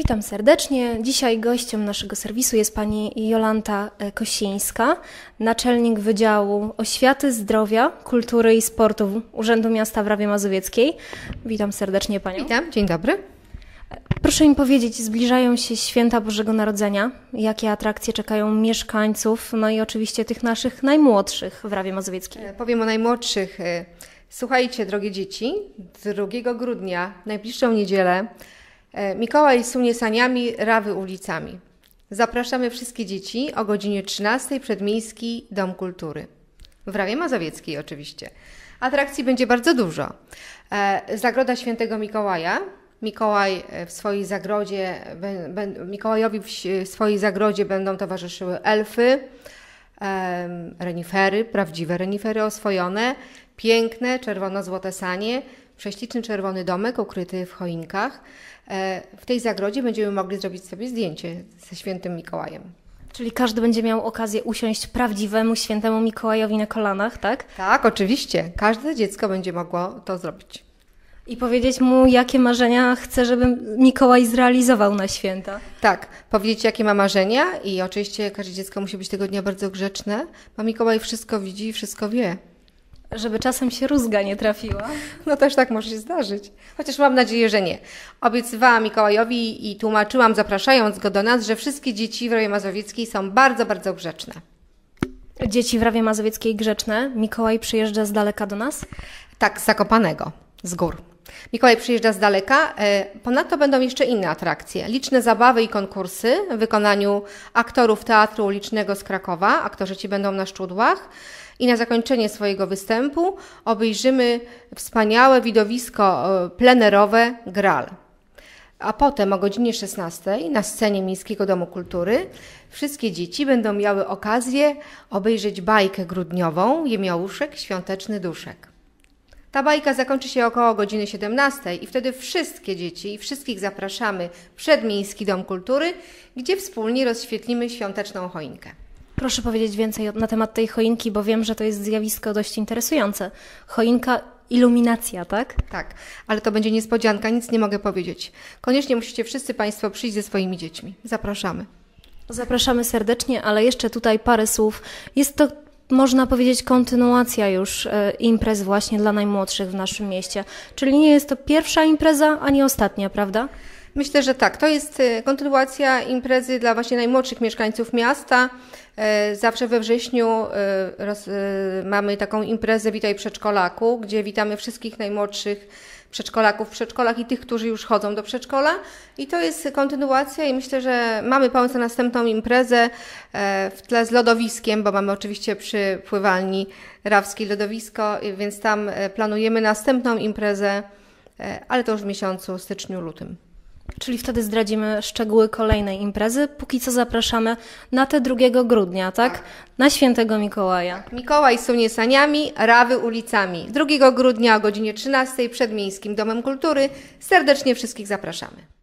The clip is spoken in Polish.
Witam serdecznie. Dzisiaj gościem naszego serwisu jest pani Jolanta e, Kosińska, naczelnik Wydziału Oświaty, Zdrowia, Kultury i Sportu Urzędu Miasta w Rawie Mazowieckiej. Witam serdecznie panią. Witam, dzień dobry. Proszę mi powiedzieć, zbliżają się święta Bożego Narodzenia. Jakie atrakcje czekają mieszkańców, no i oczywiście tych naszych najmłodszych w Rawie Mazowieckiej? E, Powiem o najmłodszych. E, Słuchajcie, drogie dzieci, 2 grudnia, najbliższą niedzielę, Mikołaj sunie saniami, rawy ulicami. Zapraszamy wszystkie dzieci o godzinie 13 przed Miejski Dom Kultury. W Rawie Mazowieckiej oczywiście. Atrakcji będzie bardzo dużo. E, Zagroda Świętego Mikołaja. Mikołaj e, w swojej zagrodzie, Mikołajowi w swojej zagrodzie będą towarzyszyły elfy, renifery, prawdziwe renifery oswojone, piękne czerwono-złote sanie, prześliczny czerwony domek ukryty w choinkach. E, W tej zagrodzie będziemy mogli zrobić sobie zdjęcie ze świętym Mikołajem. Czyli każdy będzie miał okazję usiąść prawdziwemu świętemu Mikołajowi na kolanach, tak? Tak, oczywiście. Każde dziecko będzie mogło to zrobić. I powiedzieć mu, jakie marzenia chce, żeby Mikołaj zrealizował na święta. Tak, powiedzieć jakie ma marzenia i oczywiście każde dziecko musi być tego dnia bardzo grzeczne, bo Mikołaj wszystko widzi i wszystko wie. Żeby czasem się rózga nie trafiła. No też tak może się zdarzyć. Chociaż mam nadzieję, że nie. Obiecywałam Mikołajowi i tłumaczyłam, zapraszając go do nas, że wszystkie dzieci w Rowie Mazowieckiej są bardzo, bardzo grzeczne. Dzieci w Rawie Mazowieckiej grzeczne. Mikołaj przyjeżdża z daleka do nas. Tak, z Zakopanego, z gór. Mikołaj przyjeżdża z daleka. E, Ponadto będą jeszcze inne atrakcje. Liczne zabawy i konkursy w wykonaniu aktorów Teatru Ulicznego z Krakowa. Aktorzy ci będą na szczudłach. I na zakończenie swojego występu obejrzymy wspaniałe widowisko e, plenerowe Gral. A potem o godzinie 16 na scenie Miejskiego Domu Kultury wszystkie dzieci będą miały okazję obejrzeć bajkę grudniową Jemiołuszek Świąteczny Duszek. Ta bajka zakończy się około godziny 17 i wtedy wszystkie dzieci i wszystkich zapraszamy przed Miejski Dom Kultury, gdzie wspólnie rozświetlimy świąteczną choinkę. Proszę powiedzieć więcej na temat tej choinki, bo wiem, że to jest zjawisko dość interesujące. Choinka, iluminacja, tak? Tak, ale to będzie niespodzianka, nic nie mogę powiedzieć. Koniecznie musicie wszyscy Państwo przyjść ze swoimi dziećmi. Zapraszamy. Zapraszamy serdecznie, ale jeszcze tutaj parę słów. Jest to, można powiedzieć, kontynuacja już e, imprez właśnie dla najmłodszych w naszym mieście. Czyli nie jest to pierwsza impreza, ani ostatnia, prawda? Myślę, że tak. To jest e, kontynuacja imprezy dla właśnie najmłodszych mieszkańców miasta. E, Zawsze we wrześniu e, roz, e, mamy taką imprezę Witaj Przedszkolaku, gdzie witamy wszystkich najmłodszych przedszkolaków w przedszkolach i tych, którzy już chodzą do przedszkola. I to jest kontynuacja i myślę, że mamy pomysł na następną imprezę e, w tle z lodowiskiem, bo mamy oczywiście przy pływalni Rawskiej lodowisko, więc tam e, planujemy następną imprezę, ale to już w miesiącu styczniu, lutym. Czyli wtedy zdradzimy szczegóły kolejnej imprezy. Póki co zapraszamy na te 2 grudnia, tak? Na świętego Mikołaja. Mikołaj sunie saniami, rawy ulicami. 2 grudnia o godzinie 13 przed Miejskim Domem Kultury. Serdecznie wszystkich zapraszamy.